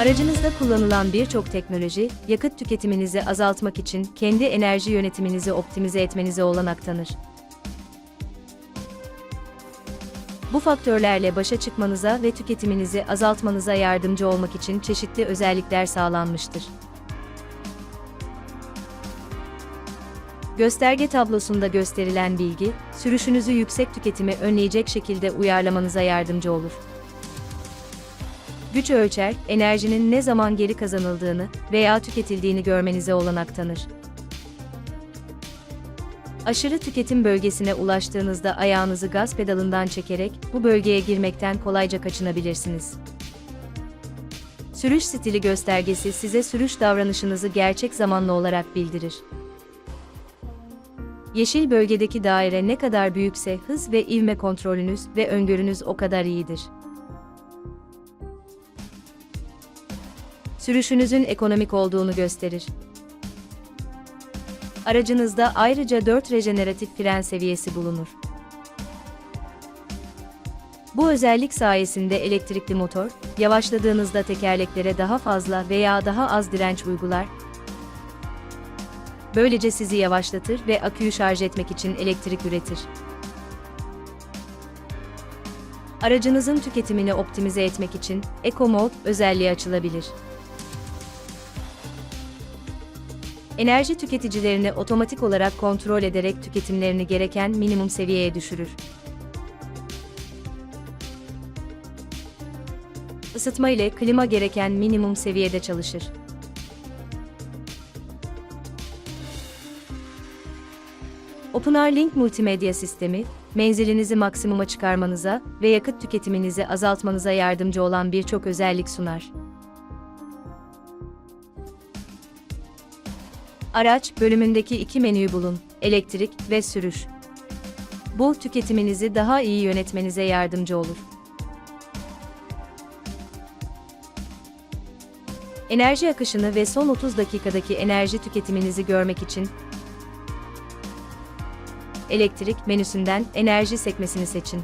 Aracınızda kullanılan birçok teknoloji, yakıt tüketiminizi azaltmak için kendi enerji yönetiminizi optimize etmenize olanak tanır. Bu faktörlerle başa çıkmanıza ve tüketiminizi azaltmanıza yardımcı olmak için çeşitli özellikler sağlanmıştır. Gösterge tablosunda gösterilen bilgi, sürüşünüzü yüksek tüketimi önleyecek şekilde uyarlamanıza yardımcı olur. Güç ölçer, enerjinin ne zaman geri kazanıldığını veya tüketildiğini görmenize olanak tanır. Aşırı tüketim bölgesine ulaştığınızda ayağınızı gaz pedalından çekerek bu bölgeye girmekten kolayca kaçınabilirsiniz. Sürüş stili göstergesi size sürüş davranışınızı gerçek zamanlı olarak bildirir. Yeşil bölgedeki daire ne kadar büyükse hız ve ivme kontrolünüz ve öngörünüz o kadar iyidir. Sürüşünüzün ekonomik olduğunu gösterir. Aracınızda ayrıca 4 rejeneratif fren seviyesi bulunur. Bu özellik sayesinde elektrikli motor, yavaşladığınızda tekerleklere daha fazla veya daha az direnç uygular. Böylece sizi yavaşlatır ve aküyü şarj etmek için elektrik üretir. Aracınızın tüketimini optimize etmek için Eco Mode özelliği açılabilir. Enerji tüketicilerini otomatik olarak kontrol ederek tüketimlerini gereken minimum seviyeye düşürür. Isıtma ile klima gereken minimum seviyede çalışır. OpenR Link multimedya sistemi, menzilinizi maksimuma çıkarmanıza ve yakıt tüketiminizi azaltmanıza yardımcı olan birçok özellik sunar. Araç bölümündeki iki menüyü bulun, elektrik ve sürüş. Bu tüketiminizi daha iyi yönetmenize yardımcı olur. Enerji akışını ve son 30 dakikadaki enerji tüketiminizi görmek için elektrik menüsünden enerji sekmesini seçin.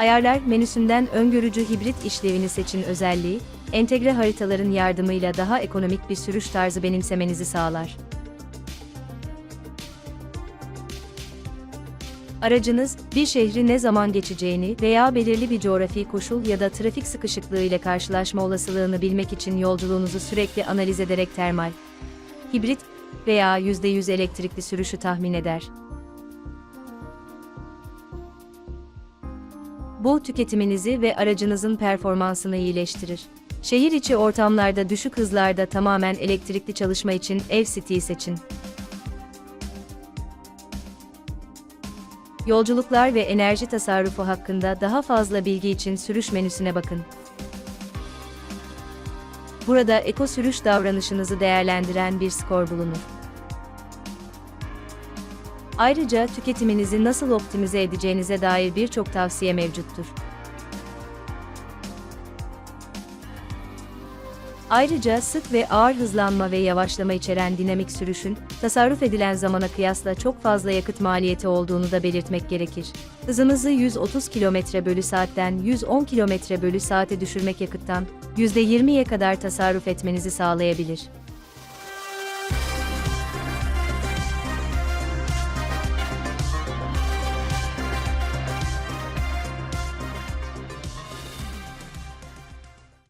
Ayarlar menüsünden öngörücü hibrit işlevini seçin özelliği, entegre haritaların yardımıyla daha ekonomik bir sürüş tarzı benimsemenizi sağlar. Aracınız, bir şehri ne zaman geçeceğini veya belirli bir coğrafi koşul ya da trafik sıkışıklığı ile karşılaşma olasılığını bilmek için yolculuğunuzu sürekli analiz ederek termal, hibrit veya %100 elektrikli sürüşü tahmin eder. Bu tüketiminizi ve aracınızın performansını iyileştirir. Şehir içi ortamlarda düşük hızlarda tamamen elektrikli çalışma için ev City'yi seçin. Yolculuklar ve enerji tasarrufu hakkında daha fazla bilgi için sürüş menüsüne bakın. Burada eko sürüş davranışınızı değerlendiren bir skor bulunur. Ayrıca tüketiminizi nasıl optimize edeceğinize dair birçok tavsiye mevcuttur. Ayrıca sık ve ağır hızlanma ve yavaşlama içeren dinamik sürüşün, tasarruf edilen zamana kıyasla çok fazla yakıt maliyeti olduğunu da belirtmek gerekir. Hızınızı 130 km bölü saatten 110 km bölü saate düşürmek yakıttan %20'ye kadar tasarruf etmenizi sağlayabilir.